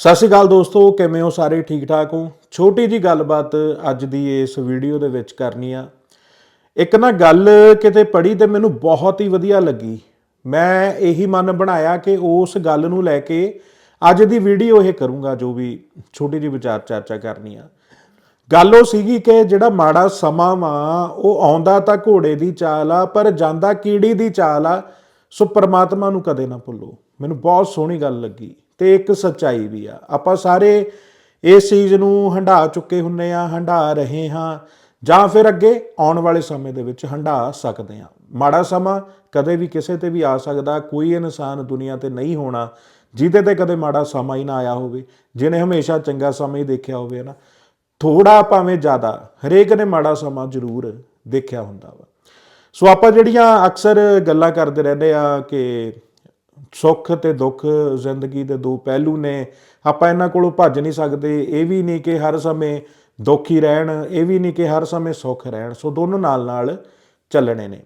ਸਤਿ ਸ਼੍ਰੀ ਅਕਾਲ ਦੋਸਤੋ, ਕਿਵੇਂ ਹੋ ਸਾਰੇ? ਠੀਕ ਠਾਕ ਹੋ? ਛੋਟੀ ਜੀ ਗੱਲਬਾਤ ਅੱਜ ਦੀ ਇਸ ਵੀਡੀਓ ਦੇ ਵਿੱਚ ਕਰਨੀ ਆ। ਇੱਕ ਨਾ ਗੱਲ ਕਿਤੇ ਪੜ੍ਹੀ ਤੇ ਮੈਨੂੰ ਬਹੁਤ ਹੀ ਵਧੀਆ ਲੱਗੀ। ਮੈਂ ਇਹੀ ਮਨ ਬਣਾਇਆ ਕਿ ਉਸ ਗੱਲ ਨੂੰ ਲੈ ਕੇ ਅੱਜ ਦੀ ਵੀਡੀਓ ਇਹ ਕਰੂੰਗਾ, ਜੋ ਵੀ ਛੋਟੀ ਜੀ ਵਿਚਾਰ ਚਰਚਾ ਕਰਨੀ ਆ। ਗੱਲ ਉਹ ਸੀਗੀ ਕਿ ਜਿਹੜਾ ਮਾੜਾ ਸਮਾਂ ਵਾ, ਉਹ ਆਉਂਦਾ ਤਾਂ ਘੋੜੇ ਦੀ ਚਾਲ ਆ, ਪਰ ਜਾਂਦਾ ਕੀੜੀ ਦੀ ਚਾਲ ਆ, ਸੋ ਪਰਮਾਤਮਾ ਨੂੰ ਕਦੇ ਨਾ ਭੁੱਲੋ। ਮੈਨੂੰ ਬਹੁਤ ਸੋਹਣੀ ਗੱਲ ਲੱਗੀ। ਤੇ ਇੱਕ ਸੱਚਾਈ ਵੀ ਆ। ਆਪਾਂ ਸਾਰੇ ਇਸ ਚੀਜ਼ ਨੂੰ ਹੰਢਾ ਚੁੱਕੇ ਹੁੰਨੇ ਆ, ਹੰਢਾ ਰਹੇ ਹਾਂ, ਜਾਂ ਫਿਰ ਅੱਗੇ ਆਉਣ ਵਾਲੇ ਸਮੇਂ ਦੇ ਵਿੱਚ ਹੰਢਾ ਸਕਦੇ ਆ ਮਾੜਾ ਸਮਾਂ ਕਦੇ ਵੀ ਕਿਸੇ ਤੇ ਵੀ ਆ ਸਕਦਾ, ਕੋਈ ਇਨਸਾਨ ਦੁਨੀਆ ਤੇ ਨਹੀਂ ਹੋਣਾ, ਜਿਹਦੇ ਤੇ ਕਦੇ ਮਾੜਾ ਸਮਾਂ ਹੀ ਨਾ ਆਇਆ ਹੋਵੇ, ਜਿਹਨੇ ਹਮੇਸ਼ਾ ਚੰਗਾ ਸਮਾਂ ਹੀ ਦੇਖਿਆ ਹੋਵੇ ਨਾ ਥੋੜਾ ਭਾਵੇਂ ਜ਼ਿਆਦਾ, ਹਰੇਕ ਨੇ ਮਾੜਾ ਸਮਾਂ ਜ਼ਰੂਰ ਦੇਖਿਆ ਹੁੰਦਾ ਵਾ। ਸੋ ਆਪਾਂ ਜਿਹੜੀਆਂ ਅਕਸਰ ਗੱਲਾਂ ਕਰਦੇ ਰਹਿੰਦੇ ਆ ਕਿ ਸੁੱਖ ਤੇ ਦੁੱਖ, ਜ਼ਿੰਦਗੀ ਦੇ ਦੋ ਪਹਿਲੂ ਨੇ। ਆਪਾਂ ਇਹਨਾਂ ਕੋਲੋਂ ਭੱਜ ਨਹੀਂ ਸਕਦੇ। ਇਹ ਵੀ ਨਹੀਂ ਕਿ ਹਰ ਸਮੇਂ ਦੁੱਖ ਹੀ ਰਹਿਣ, ਇਹ ਵੀ ਨਹੀਂ ਕਿ ਹਰ ਸਮੇਂ ਸੁੱਖ ਰਹਿਣ। ਸੋ ਦੋਨੋਂ ਨਾਲ ਨਾਲ ਚੱਲਣੇ ਨੇ।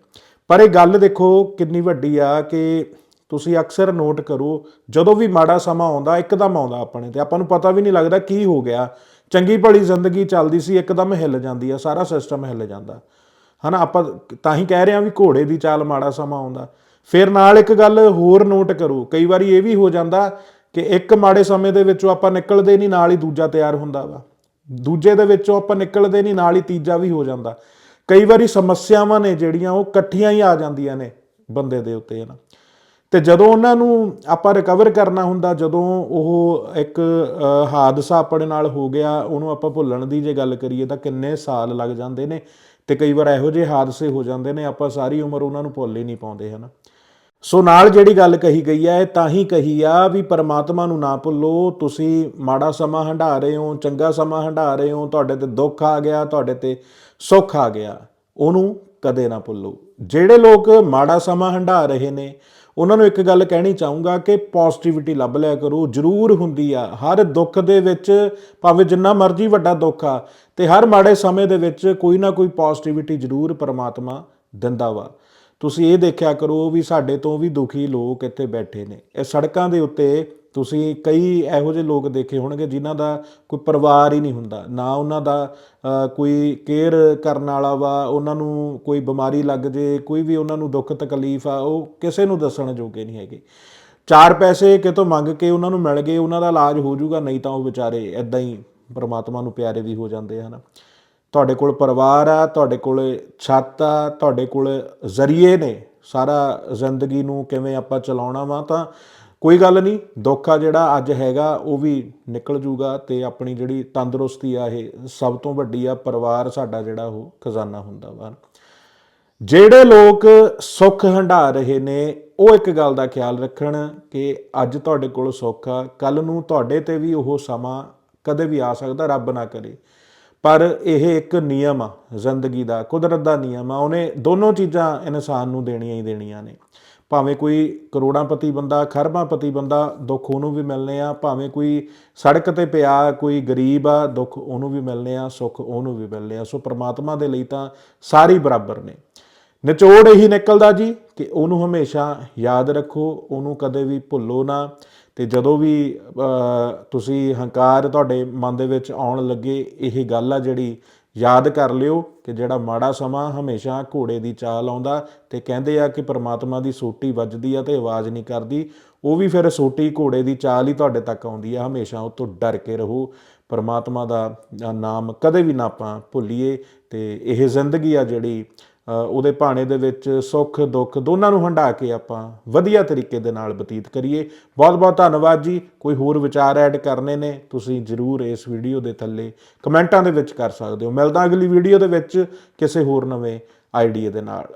ਪਰ ਇਹ ਗੱਲ ਦੇਖੋ ਕਿੰਨੀ ਵੱਡੀ ਆ ਕਿ ਤੁਸੀਂ ਅਕਸਰ ਨੋਟ ਕਰੋ, ਜਦੋਂ ਵੀ ਮਾੜਾ ਸਮਾਂ ਆਉਂਦਾ, ਇੱਕਦਮ ਆਉਂਦਾ ਆਪਣੇ ਤੇ। ਆਪਾਂ ਨੂੰ ਪਤਾ ਵੀ ਨਹੀਂ ਲੱਗਦਾ ਕੀ ਹੋ ਗਿਆ। ਚੰਗੀ ਭਲੀ ਜ਼ਿੰਦਗੀ ਚੱਲਦੀ ਸੀ, ਇੱਕਦਮ ਹਿੱਲ ਜਾਂਦੀ ਆ, ਸਾਰਾ ਸਿਸਟਮ ਹਿੱਲ ਜਾਂਦਾ। ਹਨਾ, ਆਪਾਂ ਤਾਂ ਹੀ ਕਹਿ ਰਹੇ ਆ ਵੀ ਘੋੜੇ ਦੀ ਚਾਲ ਮਾੜਾ ਸਮਾਂ ਆਉਂਦਾ। ਫਿਰ ਨਾਲ ਇੱਕ ਗੱਲ ਹੋਰ ਨੋਟ ਕਰੋ। ਕਈ ਵਾਰੀ ਇਹ ਵੀ ਹੋ ਜਾਂਦਾ ਕਿ ਇੱਕ ਮਾੜੇ ਸਮੇਂ ਦੇ ਵਿੱਚੋਂ ਆਪਾਂ ਨਿਕਲਦੇ ਨਹੀਂ, ਨਾਲ ਹੀ ਦੂਜਾ ਤਿਆਰ ਹੁੰਦਾ ਵਾ। ਦੂਜੇ ਦੇ ਵਿੱਚੋਂ ਆਪਾਂ ਨਿਕਲਦੇ ਨਹੀਂ, ਨਾਲ ਹੀ ਤੀਜਾ ਵੀ ਹੋ ਜਾਂਦਾ। ਕਈ ਵਾਰੀ ਸਮੱਸਿਆਵਾਂ ਨੇ ਜਿਹੜੀਆਂ, ਉਹ ਇਕੱਠੀਆਂ ਹੀ ਆ ਜਾਂਦੀਆਂ ਨੇ ਬੰਦੇ ਦੇ ਉੱਤੇ ਹੈ ਨਾ ਤੇ ਜਦੋਂ ਉਹਨਾਂ ਨੂੰ ਆਪਾਂ ਰਿਕਵਰ ਕਰਨਾ ਹੁੰਦਾ, ਜਦੋਂ ਉਹ ਇੱਕ ਹਾਦਸਾ ਆਪਣੇ ਨਾਲ ਹੋ ਗਿਆ, ਉਹਨੂੰ ਆਪਾਂ ਭੁੱਲਣ ਦੀ ਜੇ ਗੱਲ ਕਰੀਏ, ਤਾਂ ਕਿੰਨੇ ਸਾਲ ਲੱਗ ਜਾਂਦੇ ਨੇ। ਤੇ ਕਈ ਵਾਰ ਇਹੋ ਜਿਹੇ ਹਾਦਸੇ ਹੋ ਜਾਂਦੇ ਨੇ, ਆਪਾਂ ਸਾਰੀ ਉਮਰ ਉਹਨਾਂ ਨੂੰ ਭੁੱਲ ਹੀ ਨਹੀਂ ਪਾਉਂਦੇ, ਹਨਾ। ਸੋ ਨਾਲ ਜਿਹੜੀ ਗੱਲ ਕਹੀ ਗਈ ਹੈ, ਇਹ ਤਾਂ ਹੀ ਕਹੀ ਆ ਵੀ ਪਰਮਾਤਮਾ ਨੂੰ ਨਾ ਭੁੱਲੋ, ਤੁਸੀਂ ਮਾੜਾ ਸਮਾਂ ਹੰਢਾ ਰਹੇ ਹੋ, ਚੰਗਾ ਸਮਾਂ ਹੰਢਾ ਰਹੇ ਹੋ, ਤੁਹਾਡੇ ਤੇ ਦੁੱਖ ਆ ਗਿਆ, ਤੁਹਾਡੇ ਤੇ ਸੁੱਖ ਆ ਗਿਆ, ਉਹਨੂੰ ਕਦੇ ਨਾ ਭੁੱਲੋ। ਜਿਹੜੇ ਲੋਕ ਮਾੜਾ ਸਮਾਂ ਹੰਢਾ ਰਹੇ ਨੇ, ਉਹਨਾਂ ਨੂੰ ਇੱਕ ਗੱਲ ਕਹਿਣੀ ਚਾਹੂੰਗਾ ਕਿ ਪੋਜ਼ਿਟਿਵਿਟੀ ਲੱਭ ਲਿਆ ਕਰੋ, ਜ਼ਰੂਰ ਹੁੰਦੀ ਆ। ਹਰ ਦੁੱਖ ਦੇ ਵਿੱਚ, ਭਾਵੇਂ ਜਿੰਨਾ ਮਰਜ਼ੀ ਵੱਡਾ ਦੁੱਖ ਆ, ਤੇ ਹਰ ਮਾੜੇ ਸਮੇਂ ਦੇ ਵਿੱਚ ਕੋਈ ਨਾ ਕੋਈ ਪੋਜ਼ਿਟਿਵਿਟੀ ਜ਼ਰੂਰ ਪਰਮਾਤਮਾ ਦਿੰਦਾ ਵਾ। ਤੁਸੀਂ ਇਹ ਦੇਖਿਆ ਕਰੋ ਵੀ ਸਾਡੇ ਤੋਂ ਵੀ ਦੁਖੀ ਲੋਕ ਇੱਥੇ ਬੈਠੇ ਨੇ। ਇਹ ਸੜਕਾਂ ਦੇ ਉੱਤੇ ਤੁਸੀਂ ਕਈ ਇਹੋ ਜਿਹੇ ਲੋਕ ਦੇਖੇ ਹੋਣਗੇ ਜਿਨ੍ਹਾਂ ਦਾ ਕੋਈ ਪਰਿਵਾਰ ਹੀ ਨਹੀਂ ਹੁੰਦਾ। ਨਾ ਉਹਨਾਂ ਦਾ ਕੋਈ ਕੇਅਰ ਕਰਨ ਵਾਲਾ ਵਾ, ਉਹਨਾਂ ਨੂੰ ਕੋਈ ਬਿਮਾਰੀ ਲੱਗ ਜੇ, ਕੋਈ ਵੀ ਉਹਨਾਂ ਨੂੰ ਦੁੱਖ ਤਕਲੀਫ ਆ, ਉਹ ਕਿਸੇ ਨੂੰ ਦੱਸਣ ਜੋਗੇ ਨਹੀਂ ਹੈਗੇ। ਚਾਰ ਪੈਸੇ ਕਿਤੋਂ ਮੰਗ ਕੇ ਉਹਨਾਂ ਨੂੰ ਮਿਲ ਗਏ, ਉਹਨਾਂ ਦਾ ਇਲਾਜ ਹੋ ਜਾਊਗਾ, ਨਹੀਂ ਤਾਂ ਉਹ ਵਿਚਾਰੇ ਐਦਾਂ ਹੀ ਪਰਮਾਤਮਾ ਨੂੰ ਪਿਆਰੇ ਵੀ ਹੋ ਜਾਂਦੇ ਹਨ। ਤੁਹਾਡੇ ਕੋਲ ਪਰਿਵਾਰ ਆ, ਤੁਹਾਡੇ ਕੋਲ ਛੱਤ ਆ, ਤੁਹਾਡੇ ਕੋਲ ਜ਼ਰੀਏ ਨੇ ਸਾਰਾ ਜ਼ਿੰਦਗੀ ਨੂੰ ਕਿਵੇਂ ਆਪਾਂ ਚਲਾਉਣਾ ਵਾ ਤਾਂ ਕੋਈ ਗੱਲ ਨਹੀਂ, ਦੁੱਖ ਆ ਜਿਹੜਾ ਅੱਜ ਹੈਗਾ ਉਹ ਵੀ ਨਿਕਲ ਜੂਗਾ ਤੇ ਆਪਣੀ ਜਿਹੜੀ ਤੰਦਰੁਸਤੀ ਆ ਇਹ ਸਭ ਤੋਂ ਵੱਡੀ ਆ, ਪਰਿਵਾਰ ਸਾਡਾ ਜਿਹੜਾ ਉਹ ਖਜ਼ਾਨਾ ਹੁੰਦਾ ਵਾ। ਜਿਹੜੇ ਲੋਕ ਸੁੱਖ ਹੰਢਾ ਰਹੇ ਨੇ, ਉਹ ਇੱਕ ਗੱਲ ਦਾ ਖਿਆਲ ਰੱਖਣ ਕਿ ਅੱਜ ਤੁਹਾਡੇ ਕੋਲ ਸੁੱਖ ਆ ਕੱਲ ਨੂੰ ਤੁਹਾਡੇ ਤੇ ਵੀ ਉਹ ਸਮਾਂ ਕਦੇ ਵੀ ਆ ਸਕਦਾ, ਰੱਬ ਨਾ ਕਰੇ। ਪਰ ਇਹ ਇੱਕ ਨਿਯਮ ਆ, ਜ਼ਿੰਦਗੀ ਦਾ, ਕੁਦਰਤ ਦਾ ਨਿਯਮ ਆ। ਉਹਨੇ ਦੋਨੋਂ ਚੀਜ਼ਾਂ ਇਨਸਾਨ ਨੂੰ ਦੇਣੀਆਂ ਹੀ ਦੇਣੀਆਂ ਨੇ। ਭਾਵੇਂ ਕੋਈ ਕਰੋੜਾਂਪਤੀ ਬੰਦਾ, ਖਰਬਾਂਪਤੀ ਬੰਦਾ, ਦੁੱਖ ਉਹਨੂੰ ਵੀ ਮਿਲਨੇ ਆ। ਭਾਵੇਂ ਕੋਈ ਸੜਕ ਤੇ ਪਿਆ ਕੋਈ ਗਰੀਬ ਆ, ਦੁੱਖ ਉਹਨੂੰ ਵੀ ਮਿਲਨੇ ਆ, ਸੁੱਖ ਉਹਨੂੰ ਵੀ ਮਿਲਨੇ ਆ। ਸੋ ਪ੍ਰਮਾਤਮਾ ਦੇ ਲਈ ਤਾਂ ਸਾਰੇ ਹੀ ਬਰਾਬਰ ਨੇ। ਨਿਚੋੜ ਇਹੀ ਨਿਕਲਦਾ ਜੀ ਕਿ ਉਹਨੂੰ ਹਮੇਸ਼ਾ ਯਾਦ ਰੱਖੋ, ਉਹਨੂੰ ਕਦੇ ਵੀ ਭੁੱਲੋ ਨਾ। ਤੇ ਜਦੋਂ ਵੀ ਤੁਸੀਂ ਹੰਕਾਰ ਤੁਹਾਡੇ ਮਨ ਦੇ ਵਿੱਚ ਆਉਣ ਲੱਗੇ, ਇਹ ਗੱਲ ਆ ਜਿਹੜੀ ਯਾਦ ਕਰ ਲਿਓ ਕਿ ਜਿਹੜਾ ਮਾੜਾ ਸਮਾਂ ਹਮੇਸ਼ਾ ਘੋੜੇ ਦੀ ਚਾਲ ਆਉਂਦਾ ਤੇ ਕਹਿੰਦੇ ਆ ਕਿ ਪ੍ਰਮਾਤਮਾ ਦੀ ਸੋਟੀ ਵੱਜਦੀ ਆ ਤੇ ਆਵਾਜ਼ ਨਹੀਂ ਕਰਦੀ। ਉਹ ਵੀ ਫਿਰ ਸੋਟੀ ਘੋੜੇ ਦੀ ਚਾਲ ਹੀ ਤੁਹਾਡੇ ਤੱਕ ਆਉਂਦੀ ਆ। ਹਮੇਸ਼ਾ ਉਹ ਤੋਂ ਡਰ ਕੇ ਰਹੋ। ਪਰਮਾਤਮਾ ਦਾ ਨਾਮ ਕਦੇ ਵੀ ਨਾ ਆਪਾਂ ਭੁੱਲੀਏ। ਤੇ ਇਹ ਜ਼ਿੰਦਗੀ ਆ ਜਿਹੜੀ ਉਹਦੇ ਭਾਣੇ ਦੇ ਵਿੱਚ ਸੁੱਖ, ਦੁੱਖ ਦੋਨਾਂ ਨੂੰ ਹੰਢਾ ਕੇ ਆਪਾਂ ਵਧੀਆ ਤਰੀਕੇ ਦੇ ਨਾਲ ਬਤੀਤ ਕਰੀਏ। ਬਹੁਤ ਬਹੁਤ ਧੰਨਵਾਦ ਜੀ। ਕੋਈ ਹੋਰ ਵਿਚਾਰ ਐਡ ਕਰਨੇ ਨੇ, ਤੁਸੀਂ ਜਰੂਰ ਇਸ ਵੀਡੀਓ ਦੇ ਥੱਲੇ ਕਮੈਂਟਾਂ ਦੇ ਵਿੱਚ ਕਰ ਸਕਦੇ ਹੋ। ਮਿਲਦਾ ਅਗਲੀ ਵੀਡੀਓ ਦੇ ਵਿੱਚ ਕਿਸੇ ਹੋਰ ਨਵੇਂ ਆਈਡੀਆ ਦੇ ਨਾਲ।